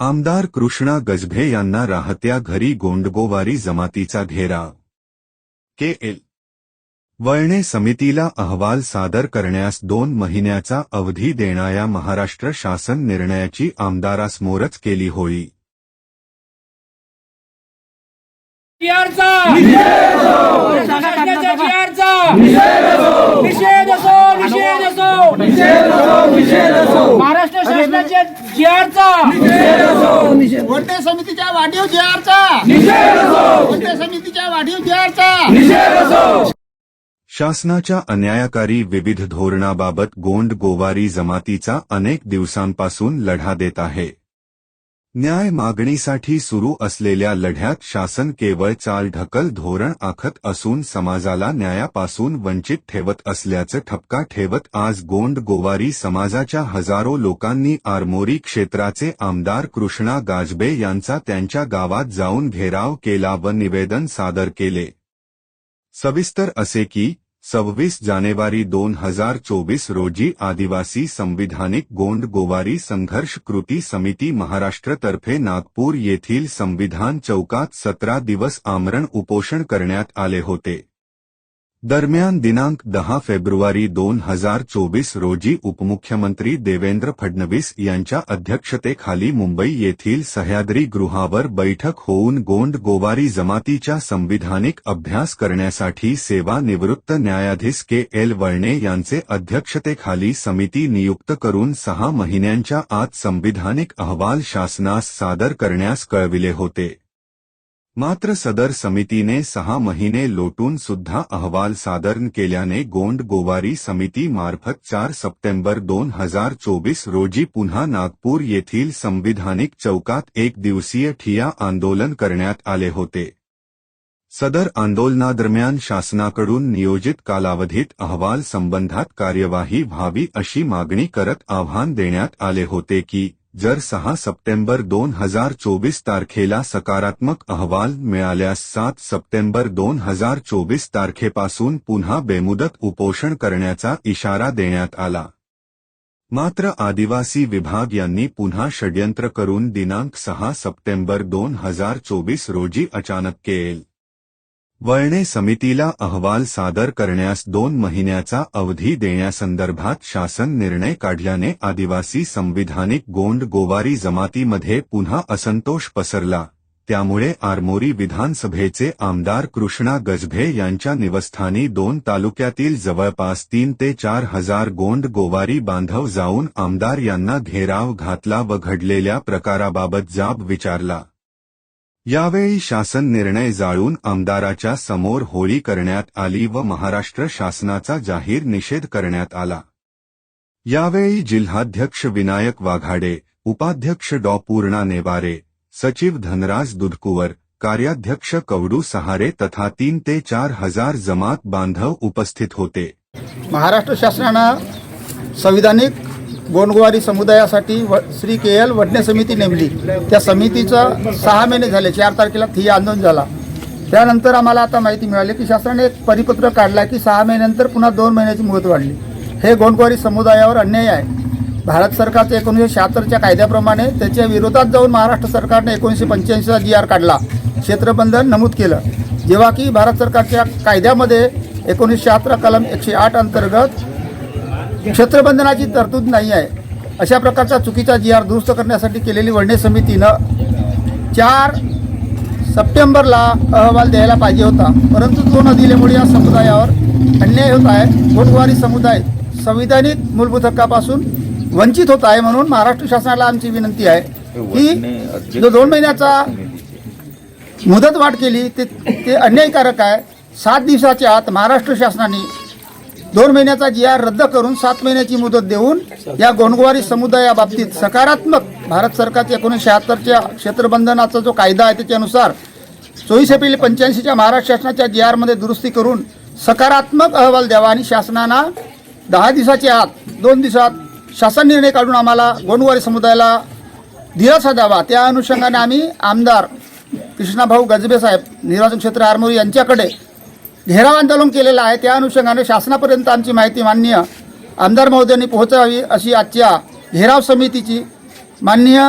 आमदार कृष्णा गजभे यांना राहत्या घरी गोंडगोवारी जमातीचा घेराव के. एल. वळणे समितीला अहवाल सादर करण्यास दोन महिन्याचा अवधी देणाऱ्या महाराष्ट्र शासन निर्णयाची आमदारासमोरच केली होळी बिहारचा शासनाच्या बिहारचा निषेध असो निषेध असो महाराष्ट्र समितीच्या वाढीव समितीच्या शासनाच्या अन्यायकारी विविध धोरणाबाबत गोंड गोवारी जमातीचा अनेक दिवसांपासून लढा देत आहे. न्याय मागणीसाठी सुरू असलेल्या लढ्यात शासन केवळ चालढकल धोरण आखत असून समाजाला न्यायापासून वंचित ठेवत असल्याचं ठपका ठेवत आज गोंड गोवारी समाजाच्या हजारो लोकांनी आरमोरी क्षेत्राचे आमदार कृष्णा गाजबे यांचा त्यांच्या गावात जाऊन घेराव केला व निवेदन सादर केले. सविस्तर असे की सव्वीस जानेवारी दोन हज़ार चोवीस रोजी आदिवासी संविधानिक गोंड गोवारी संघर्ष कृती समिती महाराष्ट्रतर्फे नागपूर येथील संविधान चौकात सतरा दिवस आमरण उपोषण करण्यात आले होते. दरम्यान दिनांक दहा फेब्रुवारी दोन हजार चोवीस रोजी उपमुख्यमंत्री देवेंद्र फडणवीस यांच्या अध्यक्षतेखाली मुंबई येथील सह्याद्री गृहावर बैठक होऊन गोंड गोवारी जमातीच्या संविधानिक अभ्यास करण्यासाठी सेवानिवृत्त न्यायाधीश के एल वळणे यांचे अध्यक्षतेखाली समिती नियुक्त करून सहा महिन्यांच्या आत संविधानिक अहवाल शासनास सादर करण्यास कळविले होते. मात्र सदर समितीने सहा महिने लोटून सुद्धा अहवाल सादर केल्याने गोंड गोवारी समिती मार्फत चार सप्टेंबर दोन हज़ार चोवीस रोजी पुन्हा नागपूर येथील संविधानिक चौकात एक दिवसीय ठिया आंदोलन करण्यात आले होते. सदर आंदोलनादरम्यान शासनाकडून नियोजित कालावधीत अहवाल संबंधात कार्यवाही व्हावी अशी मागणी करत आव्हान देण्यात आले होते की जर सहा सप्टेंबर दोन हजार चोवीस तारखेला सकारात्मक अहवाल मिळाल्यास सात सप्टेंबर दोन हजार चोवीस तारखेपासून पुन्हा बेमुदत उपोषण करण्याचा इशारा देण्यात आला. मात्र आदिवासी विभाग यांनी पुन्हा षड्यंत्र करून दिनांक सहा सप्टेंबर दोन हजार चोवीस रोजी अचानक केल. वळणे समितीला अहवाल सादर करण्यास दोन महिन्याचा अवधी देण्यासंदर्भात शासन निर्णय काढल्याने आदिवासी संविधानिक गोंड गोवारी जमातीमध्ये पुन्हा असंतोष पसरला. त्यामुळे आरमोरी विधानसभेचे आमदार कृष्णा गजभे यांच्या निवस्थानी दोन तालुक्यातील जवळपास तीन ते चार हजार गोंड गोवारी बांधव जाऊन आमदार यांना घेराव घातला व घडलेल्या प्रकाराबाबत जाब विचारला. यावेळी शासन निर्णय जाळून आमदाराच्या समोर होळी करण्यात आली व महाराष्ट्र शासनाचा जाहीर निषेध करण्यात आला. यावेळी जिल्हाध्यक्ष विनायक वाघाडे उपाध्यक्ष डॉ. पूर्णा नेवारे सचिव धनराज दुधकुवर कार्याध्यक्ष कवडू सहारे तथा तीन ते चार हजार जमात बांधव उपस्थित होते. महाराष्ट्र शासनानं संविधानिक गोंडगुवारी समुदायासाठी व श्री के एल वडणे समिती नेमली. त्या समितीचं सहा महिने झाले चार तारखेला थी आंदोलन झाला. त्यानंतर आम्हाला आता माहिती मिळाली की शासनाने एक परिपत्र काढला की सहा महिन्यानंतर पुन्हा दोन महिन्याची मुदत वाढली. हे गोंडगुवारी समुदायावर अन्याय आहे. भारत सरकारच्या एकोणीसशे शहात्तरच्या कायद्याप्रमाणे त्याच्या विरोधात जाऊन महाराष्ट्र सरकारने एकोणीसशे पंच्याऐंशीचा जी आर काढला. क्षेत्रबंधन नमूद केलं. जेव्हा की भारत सरकारच्या कायद्यामध्ये एकोणीसशे शहात्तर कलम एकशे आठ अंतर्गत क्षेत्रबंधनाची तरतूद नाही आहे. अशा प्रकारचा चुकीचा जी आर दुरुस्त करण्यासाठी केलेली वडणे समितीनं चार सप्टेंबरला अहवाल द्यायला पाहिजे होता. परंतु तो न दिल्यामुळे या समुदायावर अन्याय होत आहे. गोंडवारी समुदाय संविधानिक मूलभूत हक्कापासून वंचित होत आहे म्हणून महाराष्ट्र शासनाला आमची विनंती आहे की जो दोन महिन्याचा मुदत वाढ केली ते ते अन्यायकारक आहे. सात दिवसाच्या आत महाराष्ट्र शासनाने दोन महिन्याचा जी आर रद्द करून सात महिन्याची मुदत देऊन या गोंडगुवारी समुदायाबाबतीत सकारात्मक भारत सरकारच्या एकोणीसशे शहात्तरच्या क्षेत्रबंधनाचा जो कायदा आहे त्याच्यानुसार चोवीस एप्रिल पंच्याऐंशीच्या महाराष्ट्र शासनाच्या जी आरमध्ये दुरुस्ती करून सकारात्मक अहवाल द्यावा आणि शासनानं दहा दिवसाच्या आत दोन दिवसात शासन निर्णय काढून आम्हाला गोंडवारी समुदायाला दिलासा द्यावा. त्या अनुषंगाने आम्ही आमदार कृष्णाभाऊ गजबे साहेब निर्वाचन क्षेत्र आरमोरी यांच्याकडे घेराव आंदोलन केलेलं आहे. त्या अनुषंगाने शासनापर्यंत आमची माहिती माननीय आमदार महोदयांनी पोहोचावी अशी आजच्या घेराव समितीची माननीय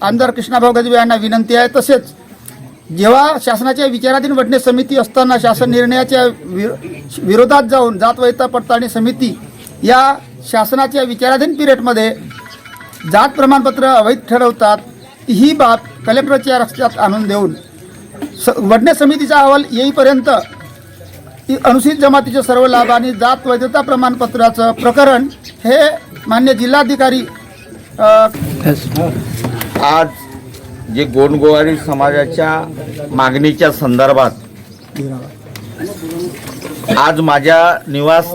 आमदार कृष्णाभाऊ गजबे यांना विनंती आहे. तसेच जेव्हा शासनाच्या विचाराधीन वडणे समिती असताना शासन निर्णयाच्या विरो- विरोधात जाऊन जातवैता पडताळणी समिती या शासनाच्या विचाराधीन पिरियडमध्ये जात प्रमाणपत्र अवैध ठरवतात ही बाब कलेक्टरच्या रस्त्यात आणून देऊन स वडणे समितीचा अहवाल येईपर्यंत इ- अनुसूचित जमातीचे सर्व लाभ आणि जात वैधता प्रमाणपत्राचं प्रकरण हे मान्य जिल्हाधिकारी आज जे गोंडगोवारी समाजाच्या मागणीच्या संदर्भात आज माझ्या निवास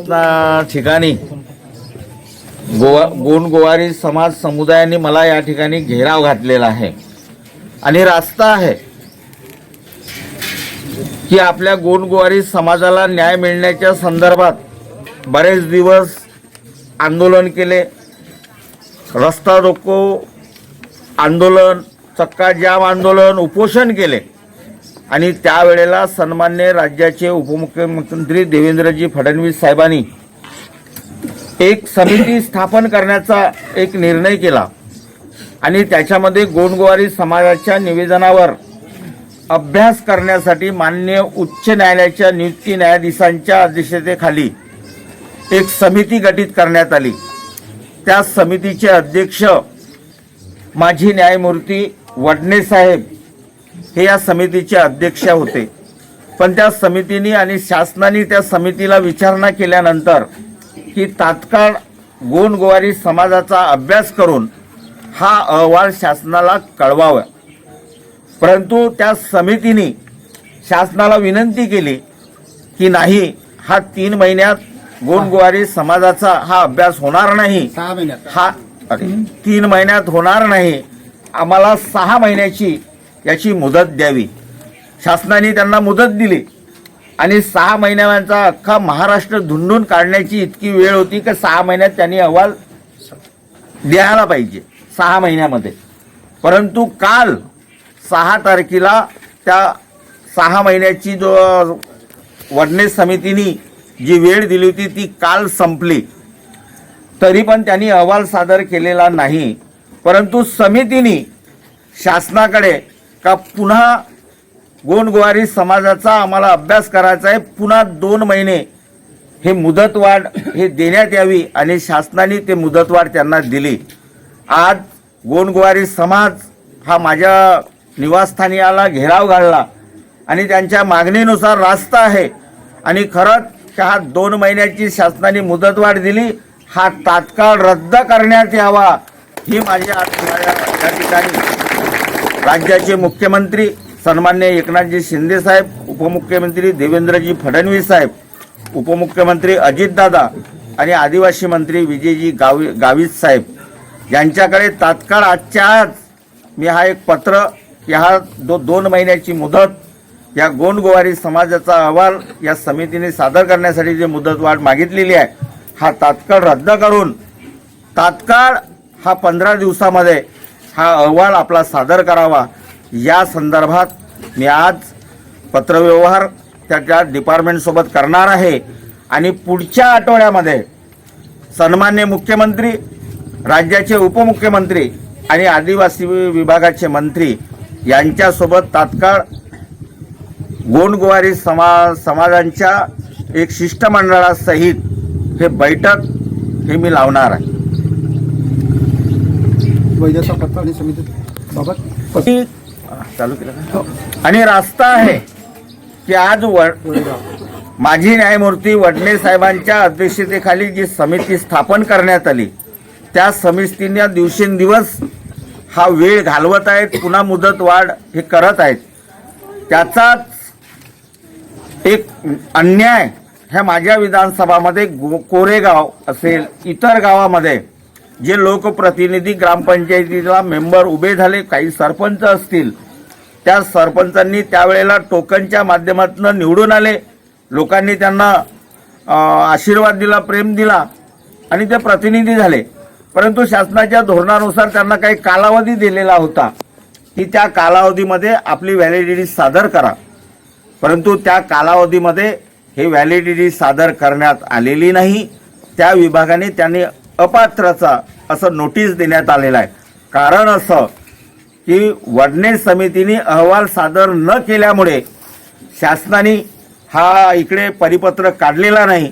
ठिकाणी गोवा गोंडगोवारी समाज समुदायाने मला या ठिकाणी घेराव घातलेला आहे. आणि रास्ता आहे. की आपल्या गोंडगुवारी समाजाला न्याय मिळण्याच्या संदर्भात बरेच दिवस आंदोलन केले. रस्ता रोको आंदोलन चक्का जाम आंदोलन उपोषण केले. आणि त्यावेळेला सन्मान्य राज्याचे उपमुख्यमंत्री देवेंद्रजी फडणवीस साहेबांनी एक समिती स्थापन करण्याचा एक निर्णय केला. आणि त्याच्यामध्ये गोंडगोवारी समाजाच्या निवेदनावर अभ्यास करण्यासाठी मान्य उच्च न्यायालयाच्या नियुक्ती न्यायाधीशांच्या अध्यक्षतेखाली एक समिती गठीत करण्यात आली. त्या समितीचे अध्यक्ष माजी न्यायमूर्ती वडणे साहेब हे या समितीचे अध्यक्ष होते. पण त्या समितीने आणि शासनाने त्या समितीला विचारणा केल्यानंतर की तात्काळ गोंडगोवारी समाजाचा अभ्यास करून हा अहवाल शासनाला कळवावा. परंतु त्या समितीने शासनाला विनंती केली की नाही हा तीन महिन्यात गोंडगोवारी समाजाचा हा अभ्यास होणार नाही. हा तीन महिन्यात होणार नाही. आम्हाला सहा महिन्याची याची मुदत द्यावी. शासनाने त्यांना मुदत दिली. आणि सहा महिन्यांचा अख्खा महाराष्ट्र धुंडून काढण्याची इतकी वेळ होती की सहा महिन्यात त्यांनी अहवाल द्यायला पाहिजे. सहा महिन्यामध्ये. परंतु काल सहा तारखेला त्या सहा महिन्याची जो वडणे समितीने जी वेळ दिली होती ती काल संपली. तरी पण त्यांनी अहवाल सादर केलेला नाही. परंतु समितीने शासनाकडे का पुन्हा गोंडगोवारी समाजाचा आम्हाला अभ्यास करायचा आहे पुन्हा दोन महिने हे मुदतवाढ हे देण्यात यावी आणि शासनाने ते मुदतवाढ त्यांना दिली. आज गोंडगोवारी समाज हा माझ्या निवासस्थानी आला घेराव घालला. आणि त्यांच्या मागणीनुसार रास्ता आहे. आणि खरंच का दोन महिन्याची शासनाने मुदतवाढ दिली. हा तात्काळ रद्द करण्यात यावा ही माझी या ठिकाणी राज्याचे मुख्यमंत्री सन्मान्य एकनाथजी शिंदे साहेब उपमुख्यमंत्री देवेंद्रजी फडणवीस साहेब उपमुख्यमंत्री अजितदादा आणि आदिवासी मंत्री विजयजी गावी गावित साहेब. यांच्याकडे तात्काळ आजच्या आज मी हा एक पत्र की हा दो दोन महिन्याची मुदत या गोंडगोवारी समाजाचा अहवाल या समितीने सादर करण्यासाठी जी मुदतवाढ मागितलेली आहे हा तात्काळ रद्द करून तात्काळ हा पंधरा दिवसामध्ये हा अहवाल आपला सादर करावा. या संदर्भात मी आज पत्रव्यवहार त्याच्या डिपार्टमेंटसोबत करणार आहे. आणि पुढच्या आठवड्यामध्ये सन्मान्य मुख्यमंत्री राज्याचे उपमुख्यमंत्री आणि आदिवासी विभागाचे मंत्री यांच्यासोबत तात्काळ गोंडगोवारी समा समाजांच्या एक शिष्टमंडळासहित हे बैठक हे मी लावणार आहे चालू केलं? आणि रास्ता आहे की आज व- माजी न्यायमूर्ती वडणे साहेबांच्या अध्यक्षतेखाली जी समिती स्थापन करण्यात आली त्या समितीने दिवसेंदिवस हा वेळ घालवत आहेत पुन्हा मुदत वाढ हे करत आहेत. त्याचाच एक अन्याय ह्या माझ्या विधानसभामध्ये गो- कोरेगाव असेल इतर गावामध्ये जे लोकप्रतिनिधी ग्रामपंचायतीला मेंबर उभे झाले काही सरपंच असतील त्या सरपंचांनी त्यावेळेला टोकनच्या माध्यमातून निवडून आले. लोकांनी त्यांना आशीर्वाद दिला प्रेम दिला आणि ते प्रतिनिधी झाले. परंतु शासनाच्या धोरणानुसार त्यांना काही कालावधी दिलेला होता की त्या कालावधीमध्ये आपली व्हॅलिडिटी सादर करा. परंतु त्या कालावधीमध्ये हे व्हॅलिडिटी सादर करण्यात आलेली नाही. त्या विभागाने त्यांनी अपात्रचा असं नोटीस देण्यात आलेलं आहे. कारण असं की वडणे समितीने अहवाल सादर न केल्यामुळे शासनाने हा इकडे परिपत्रक काढलेला नाही.